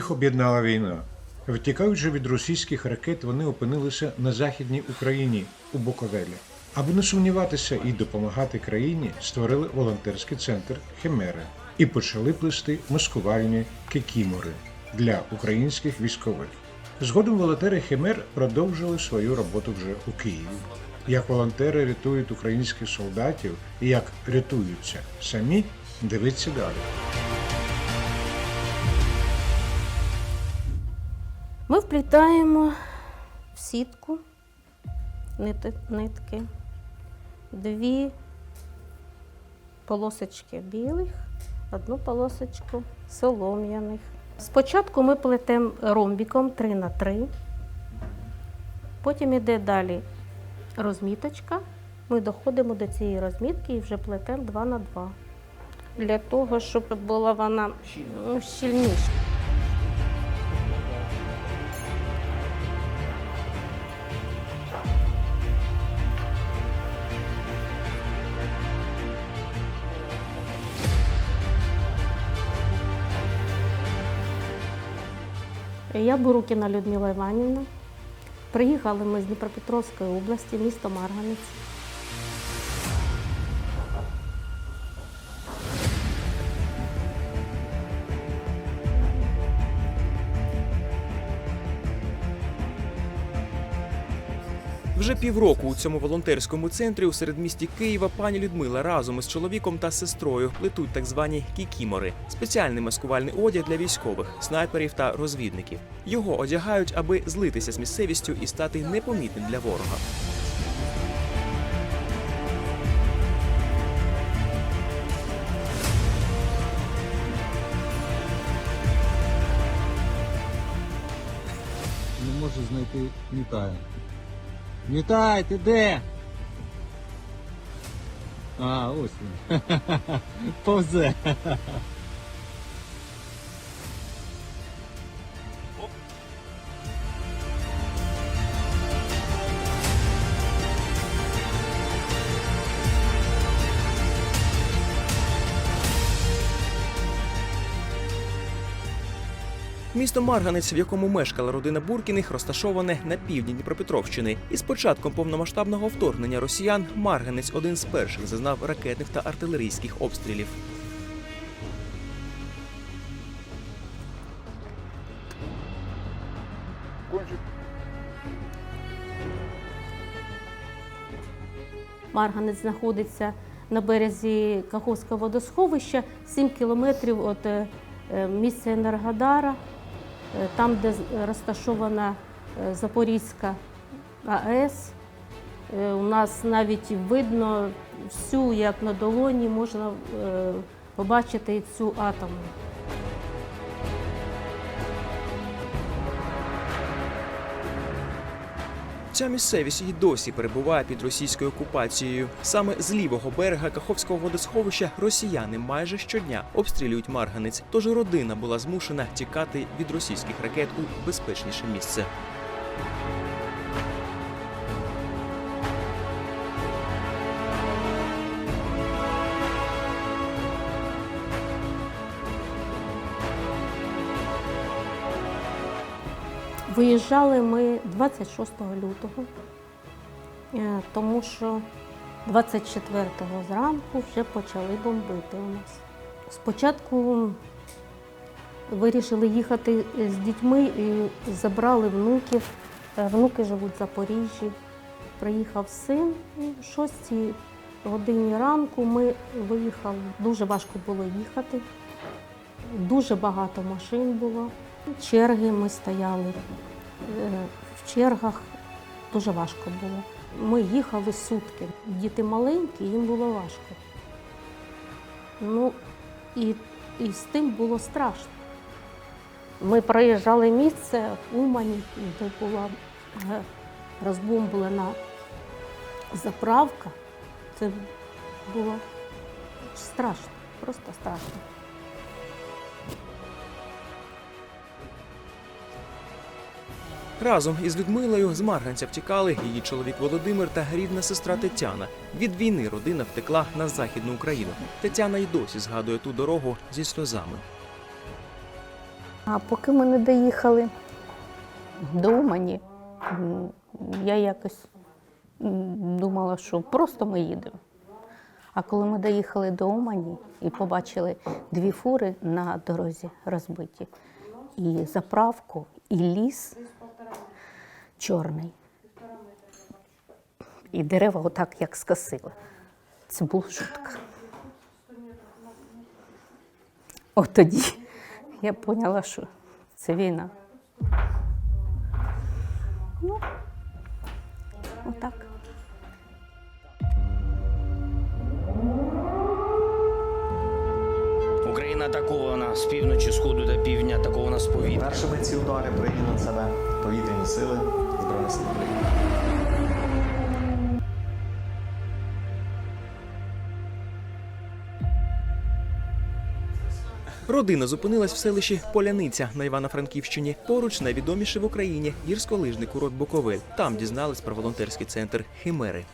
Їх об'єднала війна. Втікаючи від російських ракет, вони опинилися на західній Україні у Буковелі. Аби не сумніватися і допомагати країні, створили волонтерський центр Химери і почали плести маскувальні кикімори для українських військових. Згодом волонтери Химер продовжили свою роботу вже у Києві. Як волонтери рятують українських солдатів і як рятуються самі, дивіться далі. Ми вплітаємо в сітку нитки, дві полосочки білих, одну полосочку солом'яних. Спочатку ми плетемо ромбіком 3 на 3 потім йде далі розміточка. Ми доходимо до цієї розмітки і вже плетемо 2 на 2 Для того, щоб була вона щільніша. Я Бурукіна Людмила Іванівна. Приїхали ми з Дніпропетровської області, місто Марганець. Вже півроку у цьому волонтерському центрі у середмісті Києва пані Людмила разом із чоловіком та сестрою плетуть так звані кікімори спеціальний маскувальний одяг для військових, снайперів та розвідників. Його одягають, аби злитися з місцевістю і стати непомітним для ворога. не може знайти Нітай. Нітай, ти де? А, ось він. Повзе. Місто Марганець, в якому мешкала родина Буркіних, розташоване на півдні Дніпропетровщини. І з початком повномасштабного вторгнення росіян Марганець один з перших зазнав ракетних та артилерійських обстрілів. Марганець знаходиться на березі Каховського водосховища, 7 кілометрів від е, місця Енергодара, там, де розташована е, Запорізька АЕС. Е, У нас навіть видно всю, як на долоні, можна е, побачити цю атомну. Ця місцевість і досі перебуває під російською окупацією. Саме з лівого берега Каховського водосховища росіяни майже щодня обстрілюють Марганець. Тож родина була змушена тікати від російських ракет у безпечніше місце. Виїжджали ми 26 лютого, е, тому що 24-го зранку вже почали бомбити у нас. Спочатку вирішили їхати з дітьми і забрали внуків. Е, Внуки живуть в Запоріжжі. Приїхав син і в 6 годині ранку ми виїхали. Дуже важко було їхати. Дуже багато машин було. Черги ми стояли. Е, В чергах дуже важко було. Ми їхали сутки. Діти маленькі, їм було важко. Ну, і, і з тим було страшно. Ми проїжджали місце в Умані, де була е, розбомблена заправка. Це було страшно, просто страшно. Разом із Людмилою з Марганця втікали її чоловік Володимир та рідна сестра Тетяна. Від війни родина втекла на західну Україну. Тетяна й досі згадує ту дорогу зі сльозами. А поки ми не доїхали до Умані, я якось думала, що просто ми їдемо. А коли ми доїхали до Умані і побачили дві фури на дорозі розбиті, і заправку, і ліс чорний, і дерева отак як скосили. Це було жутко. От тоді я поняла, що це війна. Ну, отак. Україна атакована з півночі, сходу до півдня, атакована з повітря. Першими ці удари прийняли на себе повітряні сили Збройних. Родина зупинилась в селищі Поляниця на Івано-Франківщині. Поруч найвідоміший в Україні гірськолижний курорт Буковель. Там дізнались про волонтерський центр Химери.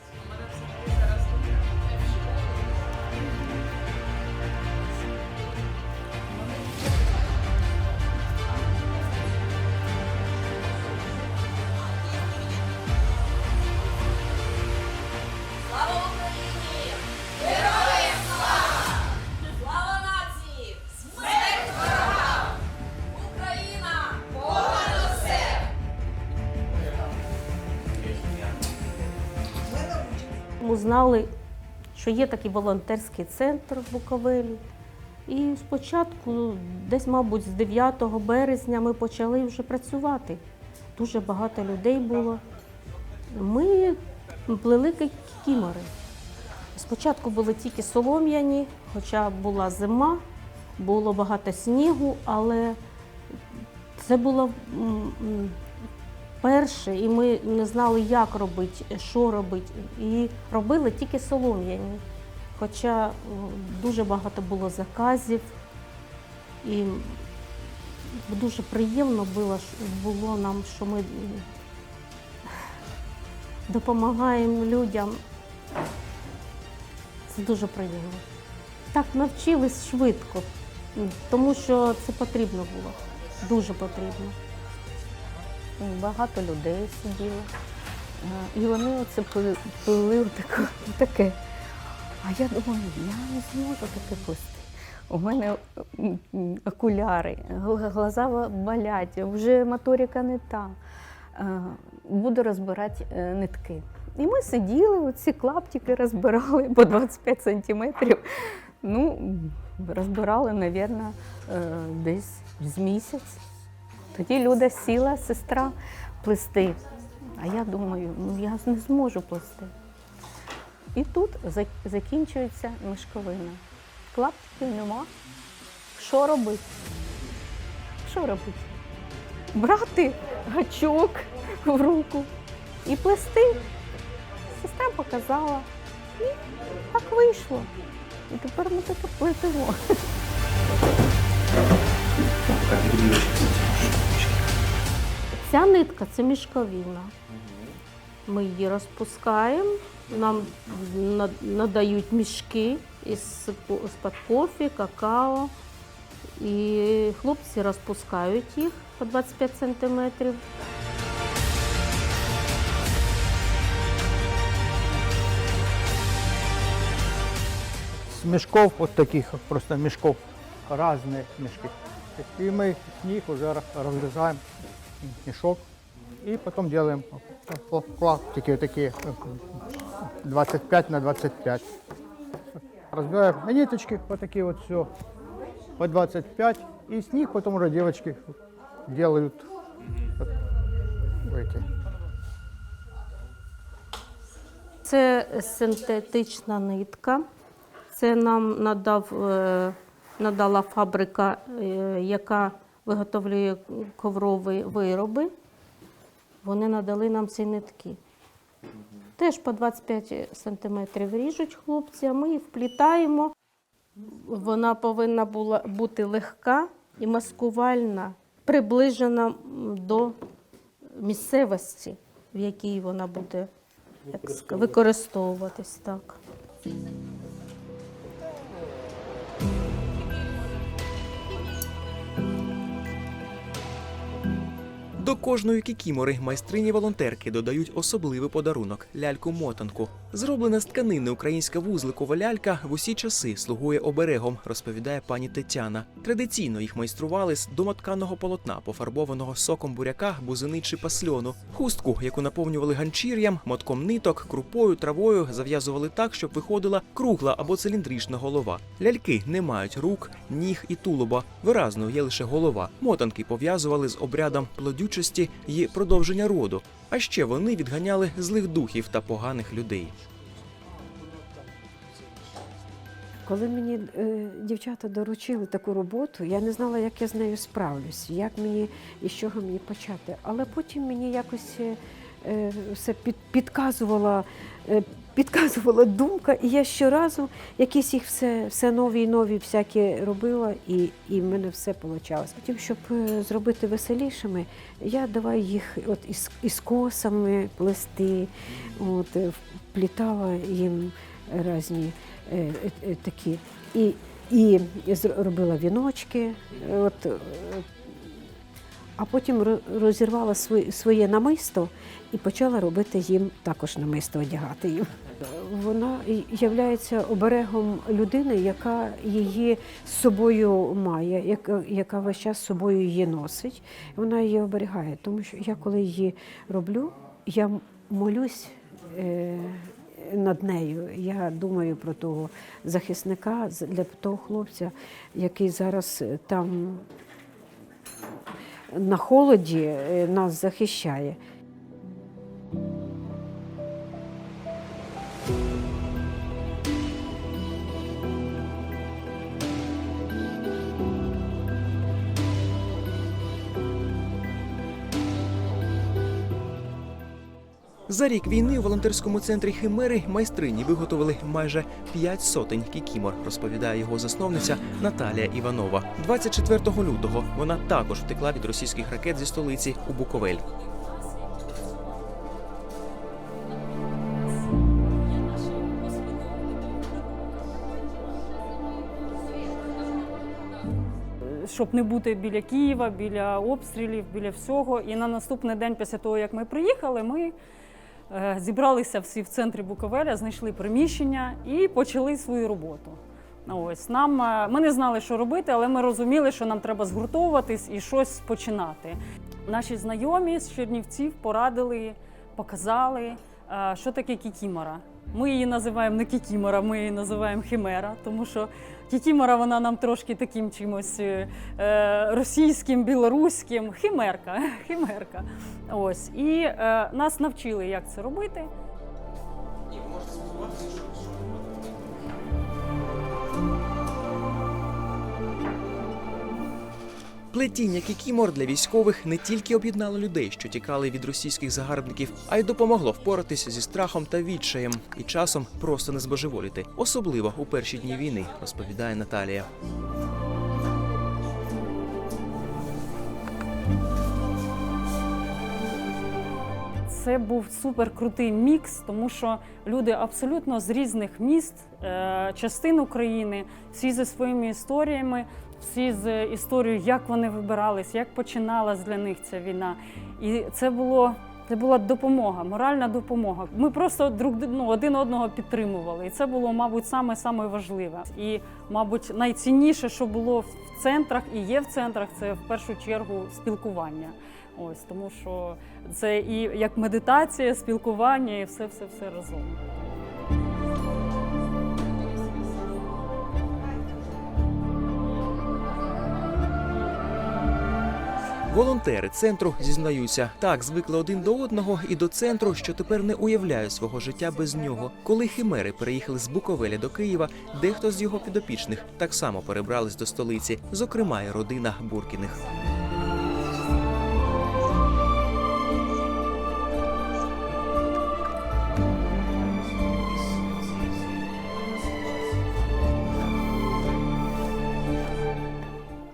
Знали, що є такий волонтерський центр в Буковелі. І спочатку, десь, мабуть, з 9 березня ми почали вже працювати. Дуже багато людей було. Ми плели кікімори. Спочатку були тільки солом'яні, хоча була зима, було багато снігу, але це було перше, і ми не знали, як робити, що робити. І робили тільки солом'яні. Хоча дуже багато було заказів, і дуже приємно було, було нам, що ми допомагаємо людям. Це дуже приємно. Так навчились швидко, тому що це потрібно було. Дуже потрібно. Багато людей сиділо. Е, І вони оце пили, таке. А я думаю, я не зможу таке плести. У мене окуляри, глаза болять, вже моторика не та. Е, Буду розбирати е, нитки. І ми сиділи, оці клаптики розбирали по 25 сантиметрів. Ну, розбирали, мабуть, десь з місяць. Тоді Люда сіла, сестра, плести. А я думаю, ну я не зможу плести. І тут закінчується мешковина. Клаптиків нема. Що робити? Що робити? Брати гачок в руку і плести. Сестра показала. І так вийшло. І тепер ми таке плетемо. Ця нитка це мішковина. Ми її розпускаємо, нам надають мішки із з-під кофі, какао. І хлопці розпускають їх по 25 сантиметрів. с мешков, вот таких вот просто мешков, разные мешки. И мы с них уже ра- разрезаем мешок и потом делаем пла- пластики такие 25 на 25. Разбираем на ниточки, вот такие вот все по 25. И с них потом уже девочки делают эти. Це синтетична нитка. Це нам надав, е, надала фабрика, е, яка виготовлює коврові вироби. Вони надали нам ці нитки. Теж по 25 сантиметрів ріжуть хлопці, а ми її вплітаємо. Вона повинна була бути легка і маскувальна, приближена до місцевості, в якій вона буде використовуватись так. До кожної кікімори майстрині волонтерки додають особливий подарунок ляльку-мотанку. Зроблена з тканини українська вузликова лялька в усі часи слугує оберегом, розповідає пані Тетяна. Традиційно їх майстрували з домотканого полотна, пофарбованого соком буряка, бузини чи пасльону. Хустку, яку наповнювали ганчір'ям, мотком ниток, крупою, травою, зав'язували так, щоб виходила кругла або циліндрична голова. Ляльки не мають рук, ніг і тулуба. Виразною є лише голова. Мотанки пов'язували з обрядом плодючості і продовження роду. А ще вони відганяли злих духів та поганих людей. Коли мені е, дівчата доручили таку роботу, я не знала, як я з нею справлюсь, як мені і з чого мені почати. Але потім мені якось е, все під, підказувала, е, підказувала думка, і я щоразу якісь їх все, все нові і нові всякі робила, і, і в мене все вийшло. Потім, щоб е, зробити веселішими, я давай їх от із, із косами плести, от, е, вплітала їм різні е, е, е, такі. І, і зр- робила віночки, е, от, е, а потім розірвала своє, намисто і почала робити їм також намисто одягати їм. Вона є оберегом людини, яка її з собою має, яка, яка весь час з собою її носить. Вона її оберігає. Тому що я коли її роблю, я молюсь. Е, над нею. Я думаю про того захисника, для того хлопця, який зараз е, там на холоді е, нас захищає. За рік війни у волонтерському центрі Химери майстрині виготовили майже п'ять сотень кікімор, розповідає його засновниця Наталія Іванова. 24 лютого вона також втекла від російських ракет зі столиці у Буковель. щоб не бути біля Києва, біля обстрілів, біля всього. І на наступний день, після того, як ми приїхали, ми зібралися всі в центрі Буковеля, знайшли приміщення і почали свою роботу. Ось нам е, ми не знали, що робити, але ми розуміли, що нам треба згуртовуватись і щось починати. Наші знайомі з Чернівців порадили, показали, е, що таке кікімора. Ми її називаємо не кікімора, ми її називаємо химера, тому що кікімора вона нам трошки таким чимось е, е, російським, білоруським. Химерка. химерка. Ось. І е, нас навчили, як це робити. Плетіння кікімор для військових не тільки об'єднало людей, що тікали від російських загарбників, а й допомогло впоратися зі страхом та відчаєм і часом просто не збожеволіти, особливо у перші дні війни, розповідає Наталія. Це був супер крутий мікс, тому що люди абсолютно з різних міст, е, частин України, всі зі своїми історіями, всі з історією, як вони вибирались, як починалась для них ця війна. І це було. Це була допомога, моральна допомога. Ми просто друг ну, один одного підтримували. І це було, мабуть, саме саме важливе. І, мабуть, найцінніше, що було в центрах і є в центрах, це в першу чергу спілкування. Ось тому, що це і як медитація, спілкування, і все, все, все разом. Волонтери центру зізнаються, так звикли один до одного і до центру, що тепер не уявляють свого життя без нього. Коли химери переїхали з Буковеля до Києва, дехто з його підопічних так само перебрались до столиці, зокрема й родина Буркіних.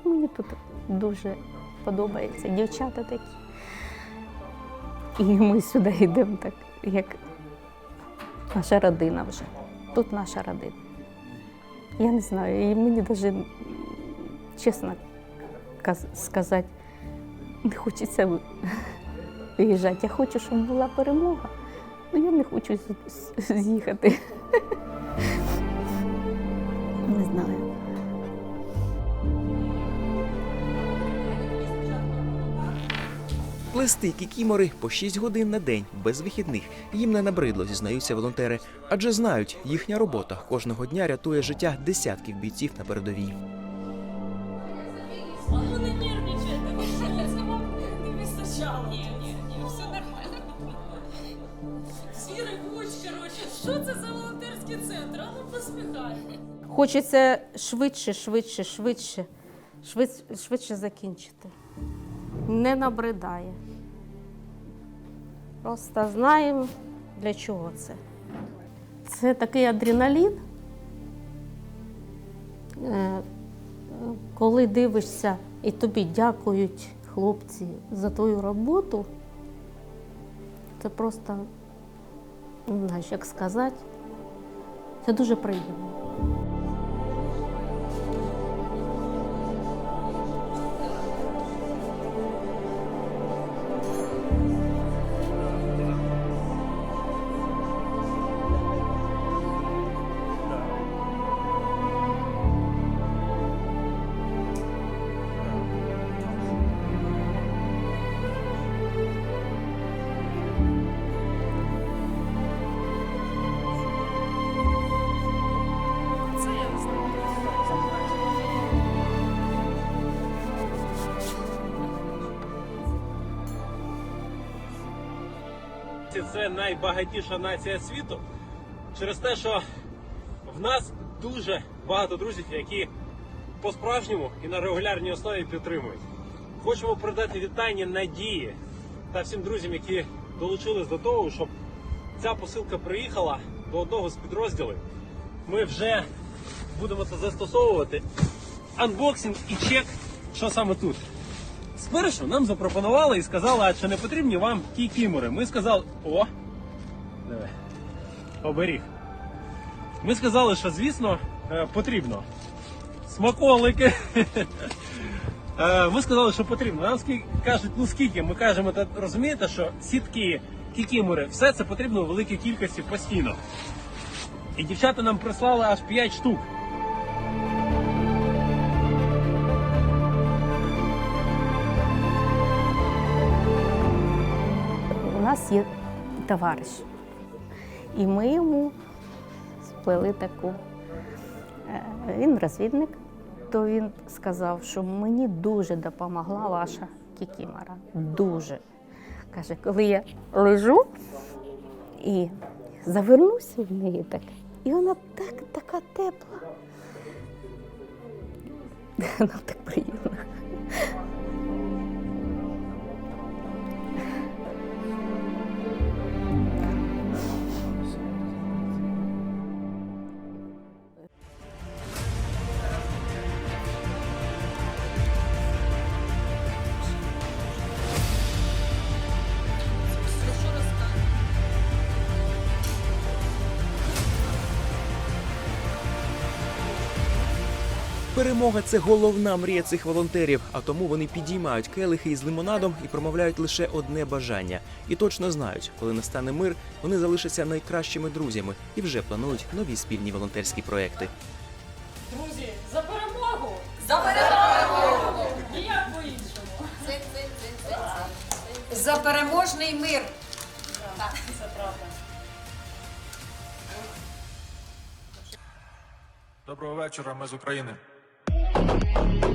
Мені тут дуже подобається. Дівчата такі. І ми сюди йдемо так, як наша родина вже. Тут наша родина. Я не знаю, і мені навіть чесно сказати, не хочеться виїжджати. Я хочу, щоб була перемога. Ну я не хочу з'їхати. Не знаю. Плести кікімори по 6 годин на день без вихідних. Їм не набридло, зізнаються волонтери, адже знають, їхня робота кожного дня рятує життя десятків бійців на передовій. Що, це за волонтерський центр? А ну. Хочеться швидше, швидше, швидше, швидше, швидше закінчити. Не набридає. Просто знаємо, для чого це. Це такий адреналін. Е, Коли дивишся і тобі дякують хлопці за твою роботу, це просто, не знаю, як сказати, це дуже приємно. Це найбагатіша нація світу через те, що в нас дуже багато друзів, які по-справжньому і на регулярній основі підтримують. Хочемо передати вітання надії та всім друзям, які долучились до того, щоб ця посилка приїхала до одного з підрозділів. Ми вже будемо це застосовувати. Анбоксинг і чек, що саме тут. Спершу нам запропонували і сказали, а чи не потрібні вам кікімори. Ми сказали, о, диви, оберіг. Ми сказали, що звісно е, потрібно. Смаколики. Е, Ми сказали, що потрібно. Нам кажуть, ну скільки? Ми кажемо, та розумієте, що сітки, кікімори, все це потрібно у великій кількості постійно. І дівчата нам прислали аж 5 штук. Є товариш, і ми йому сплели таку. е, Він розвідник, то він сказав, що мені дуже допомогла ваша кікімора. Дуже. Каже, коли я лежу і завернуся в неї так, і вона так, така тепла. Вона так приємна. Перемога це головна мрія цих волонтерів, а тому вони підіймають келихи із лимонадом і промовляють лише одне бажання. І точно знають, коли настане мир, вони залишаться найкращими друзями і вже планують нові спільні волонтерські проекти. Друзі, за перемогу! За перемогу! Ніяк по-іншому. За переможний мир. Це правда. Доброго вечора, ми з України. Thank you.